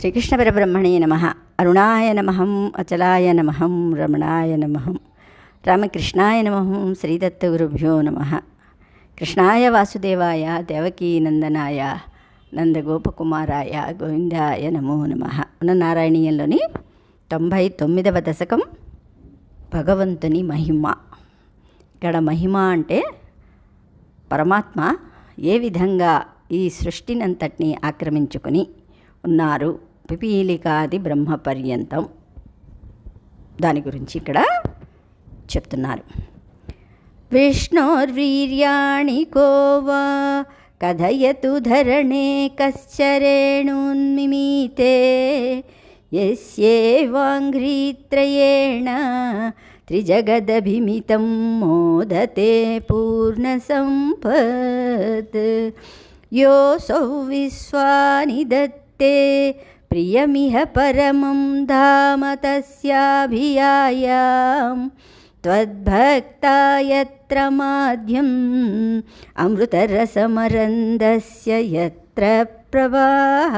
శ్రీకృష్ణ పరబ్రహ్మణే నమ. అరుణాయ నమహం అచలాయ నమహం రమణాయ నమహం రామకృష్ణాయ నమః. శ్రీదత్తగురుభ్యో నమ. కృష్ణాయ వాసుదేవాయ. దేవకీ నందనాయ. నందగోపకుమారాయ. గోవిందాయ నమో నమ. ఉన్న నారాయణీయంలోని తొంభై తొమ్మిదవ దశకం భగవంతుని మహిమ. ఇక్కడ మహిమ అంటే పరమాత్మ ఏ విధంగా ఈ సృష్టినంతటిని ఆక్రమించుకొని ఉన్నారు? పిపీలికాది బ్రహ్మ పర్యంతం దాని గురించి ఇక్కడ చెప్తున్నారు విష్ణోర్వీర్యాణి కోవా కథయతు ధరణే కశ్చరేణున్మిమీతే యస్యేవాంఘ్రీత్రయేణ త్రిజగదభిమితం మోదతే పూర్ణసంపత్ योऽसौ विश्वानि दत्ते प्रियमिह परमं धाम तस्याभियायां त्वद्भक्ता यत्र माध्यम् अमृतरसमरन्दस्य यत्र ప్రవాహ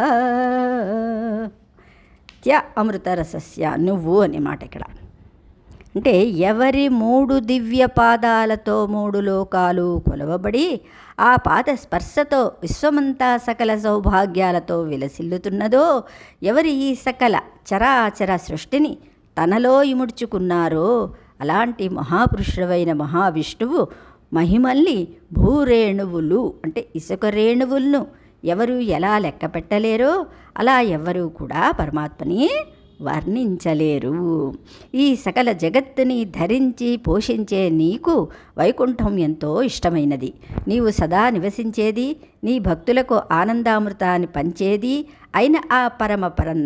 త్య అమృతరసస్య నువ్వు అనే మాట ఇక్కడ అంటే ఎవరి మూడు దివ్య పాదాలతో మూడు లోకాలు కొలవబడి ఆ పాద స్పర్శతో విశ్వమంతా సకల సౌభాగ్యాలతో విలసిల్లుతున్నదో ఎవరి ఈ సకల చరాచర సృష్టిని తనలో ఇముడ్చుకున్నారో అలాంటి మహాపురుషుడైన మహావిష్ణువు మహిమల్ని భూరేణువులు అంటే ఇసుక రేణువులను ఎవరు ఎలా లెక్క పెట్టలేరో అలా ఎవరూ కూడా పరమాత్మని వర్ణించలేరు. ఈ సకల జగత్తుని ధరించి పోషించే నీకు వైకుంఠం ఎంతో ఇష్టమైనది. నీవు సదా నివసించేది నీ భక్తులకు ఆనందామృతాన్ని పంచేది అయిన ఆ పరమ పరం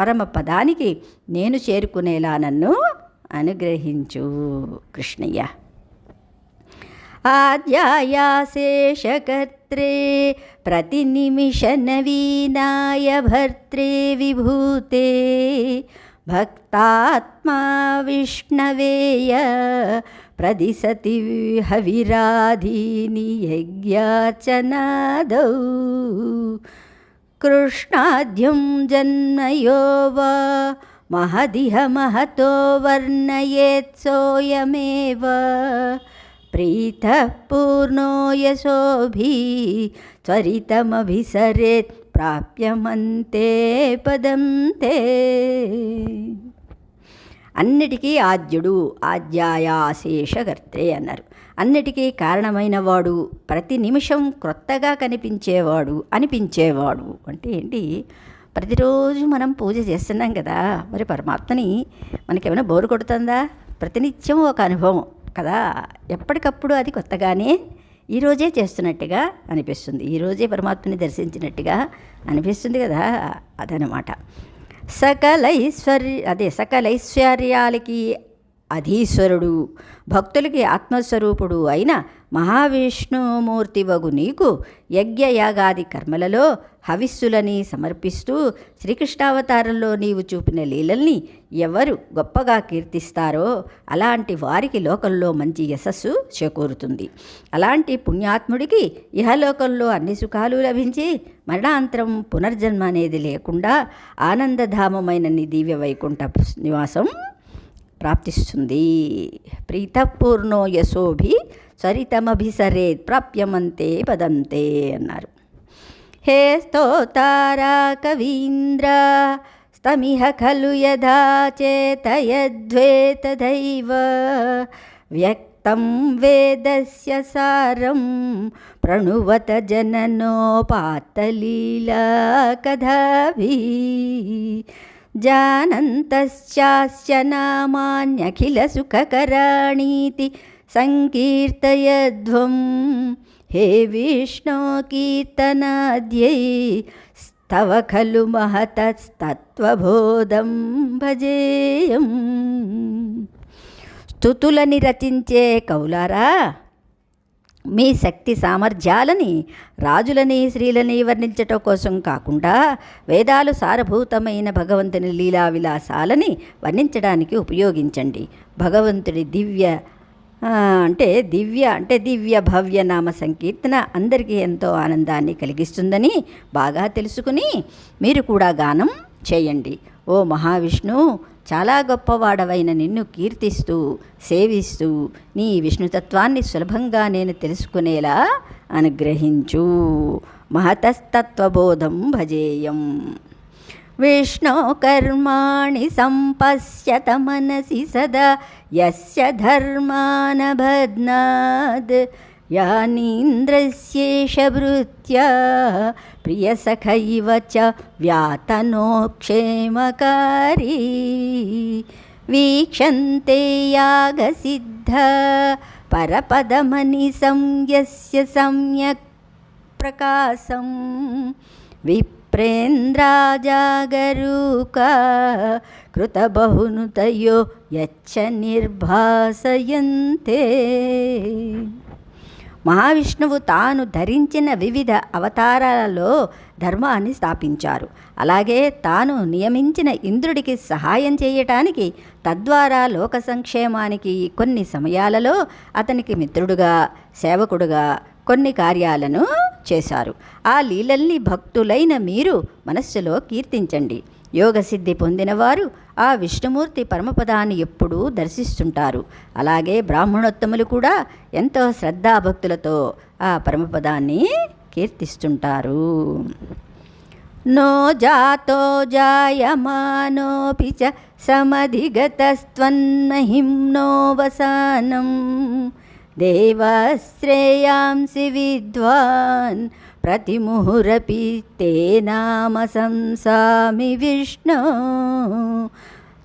పరమ పదానికి నేను చేరుకునేలా నన్ను అనుగ్రహించు కృష్ణయ్య. आद्यायाशेषकर्त्रे प्रतिनिमिषनवीनाय भर्त्रे विभूते भक्तात्मा विष्णवेय प्रदिशति हविराधीनि यज्ञार्चनादौ कृष्णाद्यं जन्मयो वा महदिह महतो वर्णयेत् सोऽयमेव प्रीतः पूर्णो यशोभिः त्वरितमभिसरेत् ప్రాప్యమంతే పదం తే అన్నిటికీ ఆద్యుడు ఆద్యాయాశేషకర్తే అన్నారు అన్నిటికీ కారణమైన వాడు ప్రతి నిమిషం క్రొత్తగా కనిపించేవాడు అనిపించేవాడు అంటే ఏంటి ప్రతిరోజు మనం పూజ చేస్తున్నాం కదా మరి పరమాత్మని మనకేమైనా బోరు కొడుతుందా ప్రతినిత్యం ఒక అనుభవం కదా? ఎప్పటికప్పుడు అది కొత్తగానే ఈరోజే చేస్తున్నట్టుగా అనిపిస్తుంది. ఈరోజే పరమాత్మని దర్శించినట్టుగా అనిపిస్తుంది కదా అదనమాట సకలైశ్వర్య అదే సకల ఐశ్వర్యాలకి అధీశ్వరుడు భక్తులకి ఆత్మస్వరూపుడు అయిన మహావిష్ణుమూర్తి వగు నీకు యజ్ఞయాగాది కర్మలలో హవిస్సులని సమర్పిస్తూ శ్రీకృష్ణావతారంలో నీవు చూపిన లీలల్ని ఎవరు గొప్పగా కీర్తిస్తారో అలాంటి వారికి లోకంలో మంచి యశస్సు చేకూరుతుంది. అలాంటి పుణ్యాత్ముడికి ఇహలోకంలో అన్ని సుఖాలు లభించి మరణాంతరం పునర్జన్మ అనేది లేకుండా ఆనందధామమైన నీ దివ్య వైకుంఠ నివాసం ప్రాప్తిస్తుంది. ప్రీతపూర్ణో యశోభి సరితమభిసరేత్ ప్రాప్యమంతే పదంతే అన్నారు. హే స్తోతారా కవీంద్ర! స్తమిహ ఖలు యథా చేతయద్వే వ్యక్తం వేదస్య సారం ప్రణువత జననోపాత్తలీలా కథాభి! जानन्तश्चास्य नामान्यखिलसुखकराणीति सङ्कीर्तयध्वं हे विष्णो कीर्तनाद्यै स्तव खलु महतस्तत्त्वबोधं भजेयम् స్థుతులని రచించే కౌలారా మీ శక్తి సామర్థ్యాలని రాజులని స్త్రీలని వర్ణించటం కోసం కాకుండా వేదాలు సారభూతమైన భగవంతుని లీలా విలాసాలని వర్ణించడానికి ఉపయోగించండి. భగవంతుడి దివ్య అంటే దివ్య అంటే దివ్య భవ్య నామ సంకీర్తన అందరికీ ఎంతో ఆనందాన్ని కలిగిస్తుందని బాగా తెలుసుకుని మీరు కూడా గానం చేయండి. ఓ మహావిష్ణు చాలా గొప్పవాడవైన నిన్ను కీర్తిస్తూ సేవిస్తూ నీ విష్ణుతత్వాన్ని సులభంగా నేను తెలుసుకునేలా అనుగ్రహించు. మహతస్తత్వబోధం భజేయం. విష్ణో కర్మాణి సంపశ్యత మనసి సదా యస్య ధర్మానబధ్నాద్ యానీంద్రస్యేష భృత్యా ప్రియసఖైవ చ వ్యాతనో క్షేమకారీ వీక్షంతే యాగసిద్ధ పరపదమని సంయస్య సమ్యక్ ప్రకాశం. విప్రేంద్రాజాగరూక కృతబహునుతయో యచ్చ నిర్భాసయంతే. మహావిష్ణువు తాను ధరించిన వివిధ అవతారాలలో ధర్మాన్ని స్థాపించారు. అలాగే తాను నియమించిన ఇంద్రుడికి సహాయం చేయటానికి తద్వారా లోక సంక్షేమానికి కొన్ని సమయాలలో అతనికి మిత్రుడుగా సేవకుడుగా కొన్ని కార్యాలను చేశారు. ఆ లీలల్ని భక్తులైన మీరు మనస్సులో కీర్తించండి. యోగసిద్ధి పొందినవారు ఆ విష్ణుమూర్తి పరమపదాన్ని ఎప్పుడూ దర్శిస్తుంటారు. అలాగే బ్రాహ్మణోత్తములు కూడా ఎంతో శ్రద్ధాభక్తులతో ఆ పరమపదాన్ని కీర్తిస్తుంటారు. నో జాతో జాయమానోపి చ సమధిగతస్త్వన్మహిమ్నో వసానం. దేవశ్రేయాంసి విద్వాన్. ప్రతిముహురపి తే నామ సంసామి విష్ణు.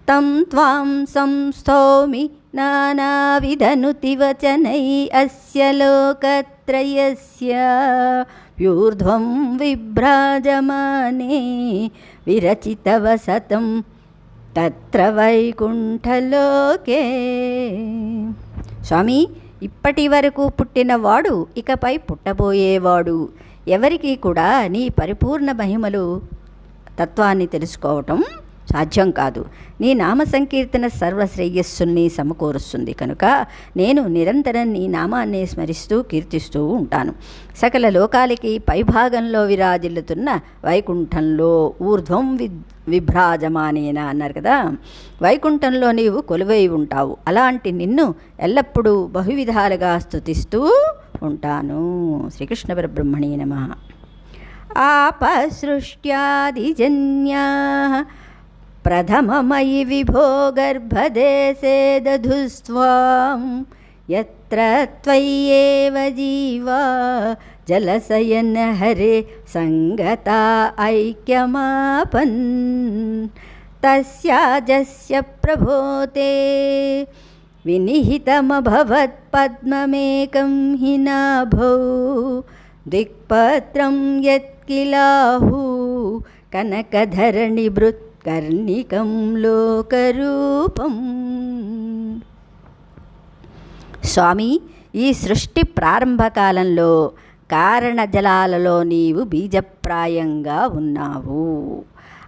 తం త్వాం సంస్థౌమి నానావిధనుతివచనై అస్య లోకత్రయస్య. యూర్ధ్వం విభ్రాజమానే విరచితవసతం తత్ర వైకుంఠలోకే. స్వామి ఇప్పటి వరకు పుట్టినవాడు ఇకపై పుట్టబోయేవాడు. ఎవరికి కూడా నీ పరిపూర్ణ మహిమలు తత్వాన్ని తెలుసుకోవటం సాధ్యం కాదు. నీ నామ సంకీర్తన సర్వశ్రేయస్సుల్ని సమకూరుస్తుంది. కనుక నేను నిరంతరం నీ నామాన్ని స్మరిస్తూ కీర్తిస్తూ ఉంటాను. సకల లోకాలకి పైభాగంలో విరాజిల్లుతున్న వైకుంఠంలో ఊర్ధ్వం వి విభ్రాజమానేన అన్నారు కదా? వైకుంఠంలో నీవు కొలువై ఉంటావు. అలాంటి నిన్ను ఎల్లప్పుడూ బహువిధాలుగా స్థుతిస్తూ ఉంటాను శ్రీకృష్ణ పరబ్రహ్మణే నమ ఆపసృష్ట్యాదిజన్యా ప్రథమమయి విభో గర్భదేశే దధుస్వాం యత్ర త్వయ్యేవ జీవా జలశయన హరే సంగతా ఐక్యమాపన్ తస్యాజస్య ప్రభోతే వినిహితమభవత్ పద్మమేకం హి నాభౌ దిక్పత్రం యత్కిలాహు కనకధరణిభృత్కర్ణికం లోకరూపం స్వామి ఈ సృష్టి ప్రారంభకాలంలో కారణజలాలలో కారణ జలాలలో నీవు బీజప్రాయంగా ఉన్నావు.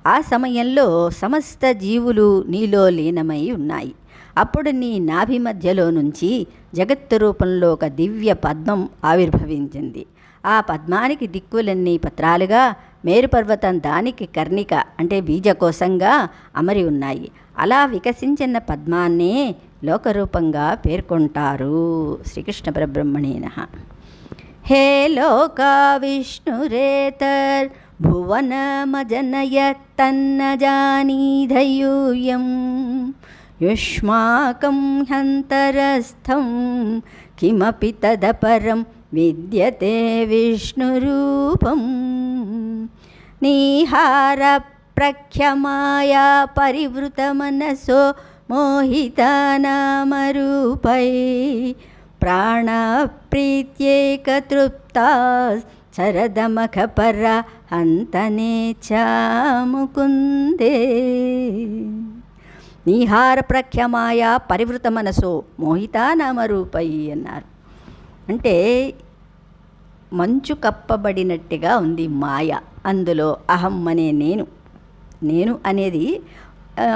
ఆ సమయంలో సమస్త జీవులు నీలో లీనమై ఉన్నాయి. అప్పుడు నీ నాభి మధ్యలో నుంచి జగత్తు రూపంలో ఒక దివ్య పద్మం ఆవిర్భవించింది. ఆ పద్మానికి దిక్కులన్నీ పత్రాలుగా మేరుపర్వతం దానికి కర్ణిక అంటే బీజకోశంగా అమరి ఉన్నాయి. అలా వికసించిన పద్మాన్నే లోకరూపంగా పేర్కొంటారు శ్రీకృష్ణ పరబ్రహ్మణేన హే లోకా విష్ణురేతర్ భువనమజనయత్తన్న జానీధయూయం యుష్మాకం హ్యంతరస్థం కిమపి తదపరం విద్యతే విష్ణురూపం నీహార ప్రఖ్యమాయా పరివృతమనసో మోహితానామరూపై ప్రాణప్రీత్యేకతృప్తా శరదమఖపర హంతనే చాముకుందే నీహార ప్రఖ్యమాయ పరివృత మనసో మోహితానామరూపై అన్నారు. అంటే మంచు కప్పబడినట్టుగా ఉంది మాయ. అందులో అహం అనే నేను. నేను అనేది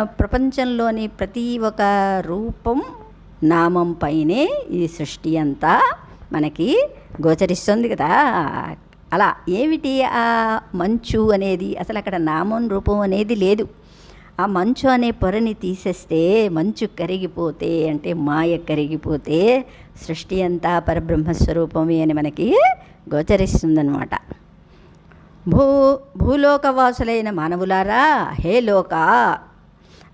ప్రపంచంలోని ప్రతి ఒక్క రూపం నామం పైనే ఈ సృష్టి అంతా మనకి గోచరిస్తుంది కదా. అలా ఏమిటి ఆ మంచు అనేది? అసలు అక్కడ నామం రూపం అనేది లేదు. ఆ మంచు అనే పొరని తీసేస్తే మంచు కరిగిపోతే అంటే మాయ కరిగిపోతే సృష్టి అంతా పరబ్రహ్మస్వరూపమే అని మనకి గోచరిస్తుందన్నమాట. భూ భూలోకవాసులైన మానవులారా హే లోక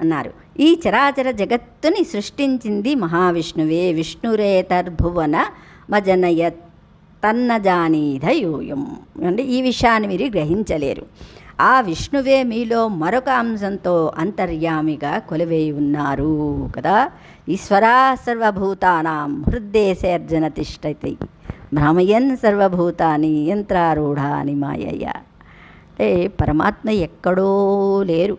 అన్నారు. ఈ చరాచర జగత్తుని సృష్టించింది మహావిష్ణువే. విష్ణురేతర్భువన మజనయ తన్నజానీధ యూయం. అంటే ఈ విషయాన్ని మీరు గ్రహించలేరు. ఆ విష్ణువే మీలో మరొక అంశంతో అంతర్యామిగా కొలువై ఉన్నారు కదా? ఈశ్వరా సర్వభూతానాం హృద్దేశర్జన తిష్టతి. భ్రమయన్ సర్వభూతాని యంత్రారూఢాని మాయయ్య. అంటే పరమాత్మ ఎక్కడో లేరు.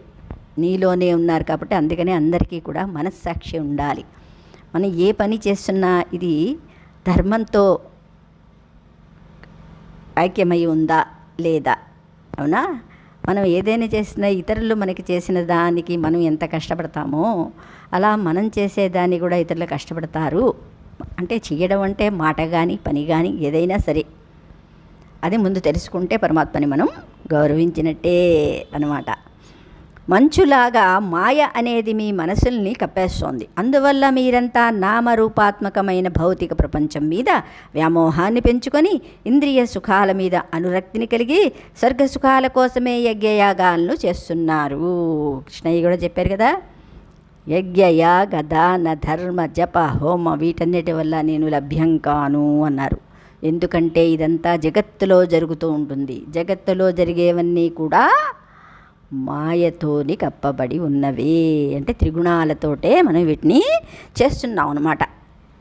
నీలోనే ఉన్నారు కాబట్టి అందుకనే అందరికీ కూడా మనస్సాక్షి ఉండాలి. మనం ఏ పని చేస్తున్నా ఇది ధర్మంతో ఐక్యమై ఉందా లేదా? అవునా? మనం ఏదైనా చేసినా ఇతరులు మనకి చేసిన దానికి మనం ఎంత కష్టపడతామో అలా మనం చేసేదాన్ని కూడా ఇతరులు కష్టపడతారు. అంటే చేయడం అంటే మాట కానీ పని కానీ ఏదైనా సరే. అది ముందు తెలుసుకుంటే పరమాత్మని మనం గౌరవించినట్టే అనమాట మంచులాగా మాయ అనేది మీ మనసుల్ని కప్పేస్తోంది. అందువల్ల మీరంతా నామరూపాత్మకమైన భౌతిక ప్రపంచం మీద వ్యామోహాన్ని పెంచుకొని ఇంద్రియ సుఖాల మీద అనురక్తిని కలిగి స్వర్గ సుఖాల కోసమే యజ్ఞయాగాలను చేస్తున్నారు. కృష్ణయ్య కూడా చెప్పారు కదా యజ్ఞయాగ దాన ధర్మ జప హోమ వీటన్నిటి వల్ల నేను లభ్యం కాను అన్నారు. ఎందుకంటే ఇదంతా జగత్తులో జరుగుతూ ఉంటుంది. జగత్తులో జరిగేవన్నీ కూడా మాయతోని కప్పబడి ఉన్నవి అంటే త్రిగుణాలతోటే మనం వీటిని చేస్తున్నాం అనమాట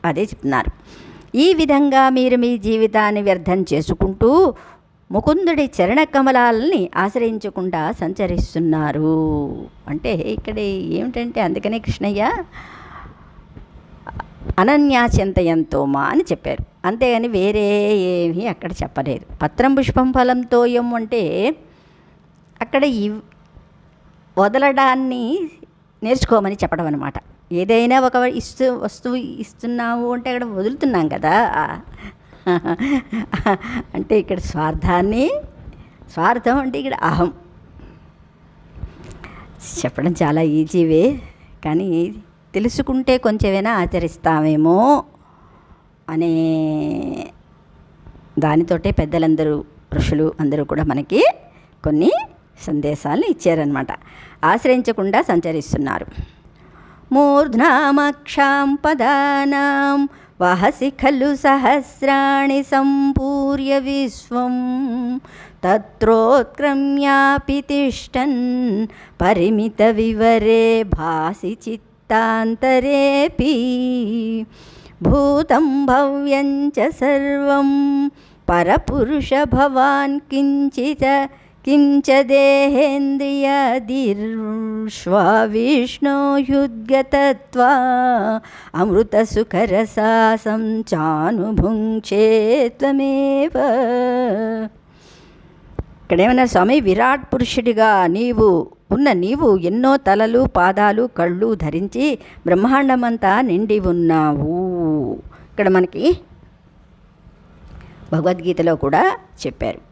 అదే చెప్తున్నారు. ఈ విధంగా మీరు మీ జీవితాన్ని వ్యర్థం చేసుకుంటూ ముకుందుడి చరణ కమలాలని ఆశ్రయించకుండా సంచరిస్తున్నారు. అంటే ఇక్కడ ఏమిటంటే అందుకనే కృష్ణయ్య అనన్యాచింతయంతో మా అని చెప్పారు. అంతేగాని వేరే ఏమీ అక్కడ చెప్పలేదు. పత్రం పుష్పం ఫలంతో ఏం అంటే అక్కడ వదలడాన్ని నేర్చుకోమని చెప్పడం అనమాట ఏదైనా ఒక ఇస్తు వస్తువు ఇస్తున్నాము అంటే అక్కడ వదులుతున్నాం కదా. అంటే ఇక్కడ స్వార్థాన్ని స్వార్థం అంటే ఇక్కడ అహం. చెప్పడం చాలా ఈజీవే కానీ తెలుసుకుంటే కొంచెమైనా ఆచరిస్తామేమో అనే దానితోటే పెద్దలందరూ ఋషులు అందరూ కూడా మనకి కొన్ని సందేశాలను ఇచ్చారనమాట ఆశ్రయించకుండా సంచరిస్తున్నారు. మూర్ధ్నామక్షాం పదానాం వహసి ఖలు సహస్రాణి సంపూర్య విశ్వం తత్రోత్క్రమ్యాపి తిష్టన్ పరిమిత వివరే భాసి చిత్తాంతరేపి భూతం భవ్యం చ సర్వం పరపురుష భవాన్ కించిత किं च देहेन्द्रियदिर्ष्वा विष्णोयुद्गतत्वा अमृतसुखरसासं चानुभुङ्क्षे त्वमेव ఇక్కడేమన్నా స్వామి విరాట్ పురుషుడిగా నీవు ఉన్న నీవు ఎన్నో తలలు పాదాలు కళ్ళు ధరించి బ్రహ్మాండమంతా నిండి ఉన్నావు ఇక్కడ మనకి భగవద్గీతలో కూడా చెప్పారు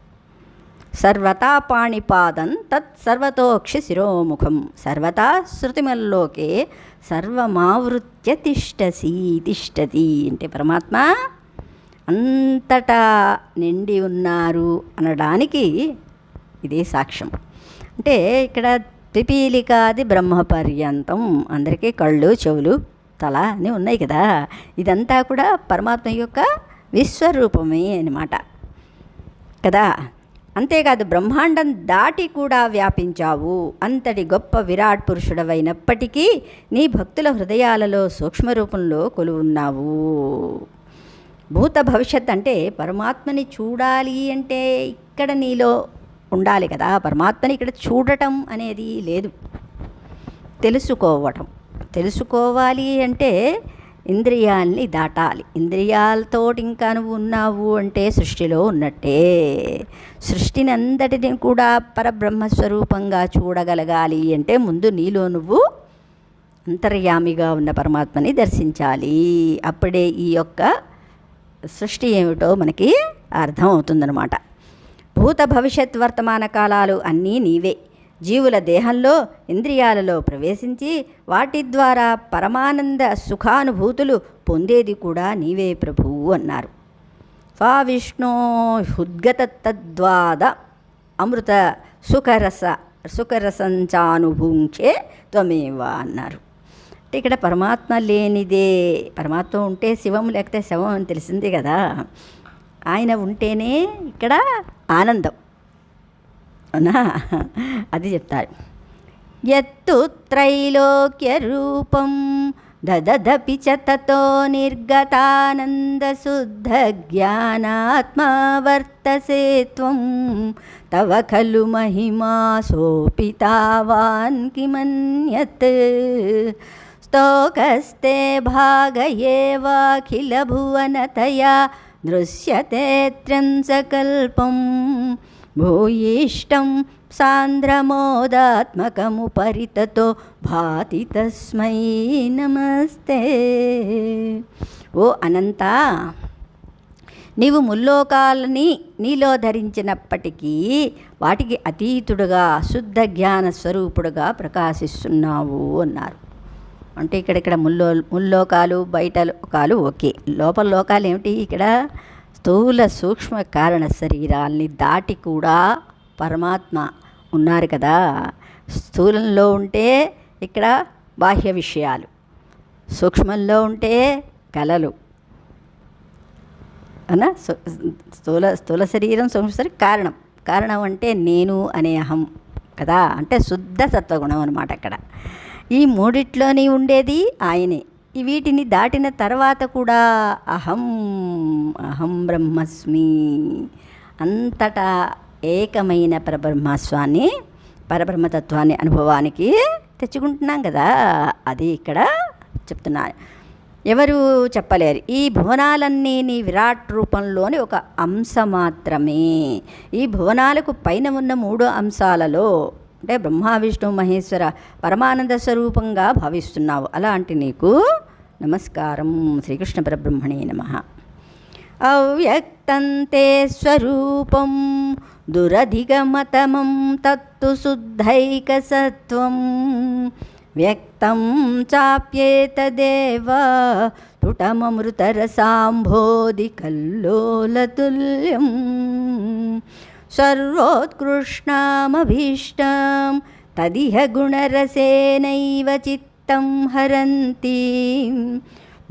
సర్వతా పాణిపాదం తత్ సర్వతోక్షి శిరోముఖం. సర్వతా శృతిమల్లోకే సర్వమావృత్య తిష్టసి తిష్టతి అంటే పరమాత్మ అంతటా నిండి ఉన్నారు అనడానికి ఇదే సాక్ష్యం. అంటే ఇక్కడ పిపీలికాది బ్రహ్మ పర్యంతం అందరికీ కళ్ళు చెవులు తల అని ఉన్నాయి కదా. ఇదంతా కూడా పరమాత్మ యొక్క విశ్వరూపమే అనమాట కదా? అంతేకాదు బ్రహ్మాండం దాటి కూడా వ్యాపించావు. అంతటి గొప్ప విరాట్ పురుషుడవైనప్పటికీ నీ భక్తుల హృదయాలలో సూక్ష్మరూపంలో కొలువున్నావు. భూత భవిష్యత్ అంటే పరమాత్మని చూడాలి అంటే ఇక్కడ నీలో ఉండాలి కదా. పరమాత్మని ఇక్కడ చూడటం అనేది లేదు. తెలుసుకోవటం. తెలుసుకోవాలి అంటే ఇంద్రియాల్ని దాటాలి. ఇంద్రియాలతో ఇంకా నువ్వు ఉన్నావు అంటే సృష్టిలో ఉన్నట్టే. సృష్టిని అంతటిని కూడా పరబ్రహ్మస్వరూపంగా చూడగలగాలి అంటే ముందు నీలో నువ్వు అంతర్యామిగా ఉన్న పరమాత్మని దర్శించాలి. అప్పుడే ఈ యొక్క సృష్టి ఏమిటో మనకి అర్థం అవుతుందన్నమాట. భూత భవిష్యత్ వర్తమాన కాలాలు అన్నీ నీవే. జీవుల దేహంలో ఇంద్రియాలలో ప్రవేశించి వాటి ద్వారా పరమానంద సుఖానుభూతులు పొందేది కూడా నీవే ప్రభువు అన్నారు. ఫా విష్ణో హుద్గత తద్వాద అమృత సుఖరస సుఖరసంచానుభూంచే త్వమేవా అన్నారు. అంటే ఇక్కడ పరమాత్మ లేనిదే పరమాత్మ ఉంటే శివం లేకపోతే శవం అని తెలిసింది కదా. ఆయన ఉంటేనే ఇక్కడ ఆనందం. అవునా? అది చెప్తారు. ఎత్తు త్రైలోక్య రూపం దదదపి చతతో నిర్గతానందశుద్ధ జ్ఞానాత్మా వర్తసే త్వం తవ ఖలు మహిమా సోపితావాన్ కిమన్యత్. స్తోకస్తే భాగ ఏవాఖిలభువనతయా దృశ్యతే త్ర్యంసకల్పం భూయిష్టం సాంద్రమోదాత్మకముపరితతో భాతి తస్మై నమస్తే. ఓ అనంత నీవు ముల్లోకాలని నీలో ధరించినప్పటికీ వాటికి అతీతుడుగా శుద్ధ జ్ఞాన స్వరూపుడుగా ప్రకాశిస్తున్నావు అన్నారు. అంటే ఇక్కడ ఇక్కడ ముల్లో ముల్లోకాలు బయట లోకాలు ఓకే. లోపల లోకాలు ఏమిటి ఇక్కడ? స్థూల సూక్ష్మ కారణ శరీరాల్ని దాటి కూడా పరమాత్మ ఉన్నారు కదా. స్థూలంలో ఉంటే ఇక్కడ బాహ్య విషయాలు సూక్ష్మంలో ఉంటే కళలు. అనా? స్థూల స్థూల శరీరం సూక్ష్మ శరీరం కారణం. కారణం అంటే నేను అనే అహం కదా. అంటే శుద్ధ సత్వగుణం అనమాట అక్కడ. ఈ మూడిట్లోని ఉండేది ఆయనే. వీటిని దాటిన తర్వాత కూడా అహం అహం బ్రహ్మస్మి అంతటా ఏకమైన పరబ్రహ్మస్వాన్ని పరబ్రహ్మతత్వాన్ని అనుభవానికి తెచ్చుకుంటున్నాం కదా. అది ఇక్కడ చెప్తున్నా. ఎవరు చెప్పలేరు. ఈ భువనాలన్నీ నీ విరాట్ రూపంలోని ఒక అంశ మాత్రమే. ఈ భువనాలకు పైన ఉన్న మూడు అంశాలలో అంటే బ్రహ్మ విష్ణు మహేశ్వర పరమానంద స్వరూపంగా భావిస్తున్నావు. అలాంటి నీకు నమస్కారం. శ్రీకృష్ణ పరబ్రహ్మణే నమ. అవ్యక్తంతే స్వరూపం దురధిగమతమం తత్తు శుద్ధైకసత్వం. వ్యక్తం చాప్యేతదేవ స్ఫుటమమృతరసాంభోది కల్లోలతుల్యం సర్వోత్కృష్ణమభీష్టం తదిహ గుణరసేనైవ చిత్తం హరంతి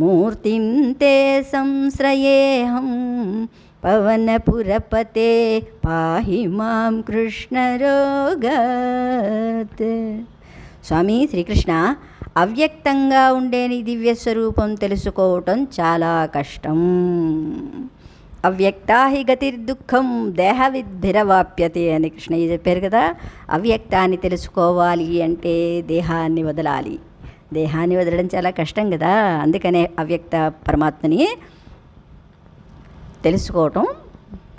మూర్తిం తే సంశ్రయేహం పవనపురపతే పాహి మాం కృష్ణరోగత్ స్వామి శ్రీకృష్ణ అవ్యక్తంగా ఉండేని దివ్య స్వరూపం తెలుసుకోవటం చాలా కష్టం। అవ్యక్తాహి గతిర్ గతిర్దుఃఖం దేహ విద్భిరవాప్యతే అని కృష్ణయ్య చెప్పారు కదా. అవ్యక్తాన్ని తెలుసుకోవాలి అంటే దేహాన్ని వదలాలి. దేహాన్ని వదలడం చాలా కష్టం కదా. అందుకనే అవ్యక్త పరమాత్మని తెలుసుకోవటం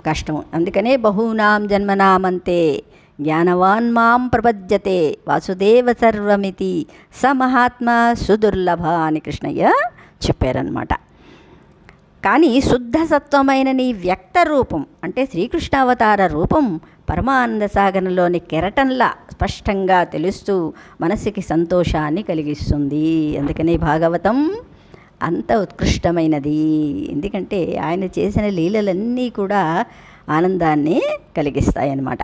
కష్టం. అందుకనే బహూనాం జన్మనామంతే జ్ఞానవాన్ మాం ప్రపద్యతే వాసుదేవ సర్వమితి స మహాత్మ సుదుర్లభ అని కృష్ణయ్య చెప్పారనమాట కానీ శుద్ధ సత్వమైన నీ వ్యక్త రూపం అంటే శ్రీకృష్ణావతార రూపం పరమానంద సాగరంలోని కెరటంలా స్పష్టంగా తెలుస్తూ మనసుకి సంతోషాన్ని కలిగిస్తుంది. అందుకని భాగవతం అంత ఉత్కృష్టమైనది. ఎందుకంటే ఆయన చేసిన లీలలన్నీ కూడా ఆనందాన్ని కలిగిస్తాయన్నమాట.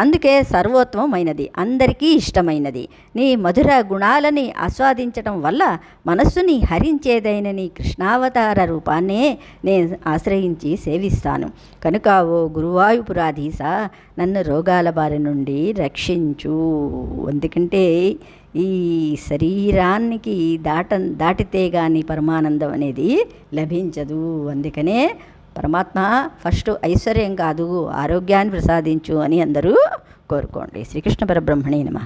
అందుకే సర్వోత్తమమైనది అందరికీ ఇష్టమైనది. నీ మధుర గుణాలని ఆస్వాదించటం వల్ల మనస్సుని హరించేదైన నీ కృష్ణావతార రూపాన్నే నేను ఆశ్రయించి సేవిస్తాను. కనుక ఓ గురువాయుపురాధీశ నన్ను రోగాల బారి నుండి రక్షించు. ఎందుకంటే ఈ శరీరానికి దాట దాటితే కానీ పరమానందం అనేది లభించదు. అందుకనే పరమాత్మ ఫస్ట్ ఐశ్వర్యం కాదు ఆరోగ్యాన్ని ప్రసాదించు అని అందరూ కోరుకోండి. శ్రీకృష్ణ పరబ్రహ్మణి నమ.